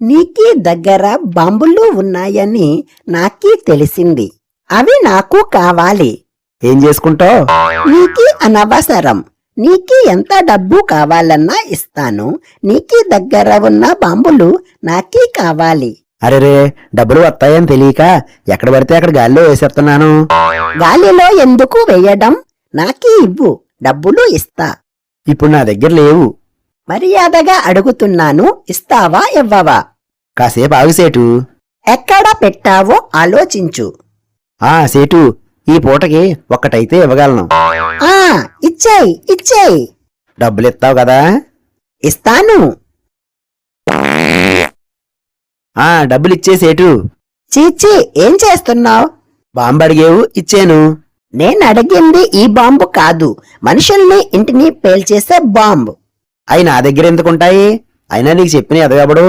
నీకీ దగ్గర బాంబులు ఉన్నాయని నాకీ తెలిసింది. అవి నాకు కావాలి. ఏం చేసుకుంటావు? నీకీ అనవసరం. నీకీ ఎంత డబ్బు కావాలన్నా ఇస్తాను. నీకీ దగ్గర ఉన్న బాంబులు నాకీ కావాలి. అరెరే డబ్బులు వస్తాయని తెలియక ఎక్కడ పడితే అక్కడ గాల్లో వేసేస్తున్నాను. గాలిలో ఎందుకు వేయడం? నాకీ ఇవ్వు. డబ్బులు ఇస్తా. ఇప్పుడు నా దగ్గర లేవు. మర్యాదగా అడుగుతున్నాను ఇస్తావా ఇవ్వవా? కాసేపు ఆగు సేటు. ఎక్కడ పెట్టావో ఆలోచించు. ఆ సేటు ఈ పూటకి ఒక్కటైతే ఇవ్వగలను. ఆ ఇచ్చేయ్ ఇచ్చేయ్. డబ్బులు ఇస్తావు కదా? ఇస్తాను. ఆ డబ్బులు ఇచ్చే సేటు. చీచి ఏం చేస్తున్నావు? బాంబు అడిగేవు ఇచ్చాను. నేను అడిగింది ఈ బాంబు కాదు. మనుషుల్ని ఇంటిని పేల్చేసే బాంబు. అవి నా దగ్గర ఎందుకుంటాయి అయినా నీకు చెప్పిన ఎదగబడు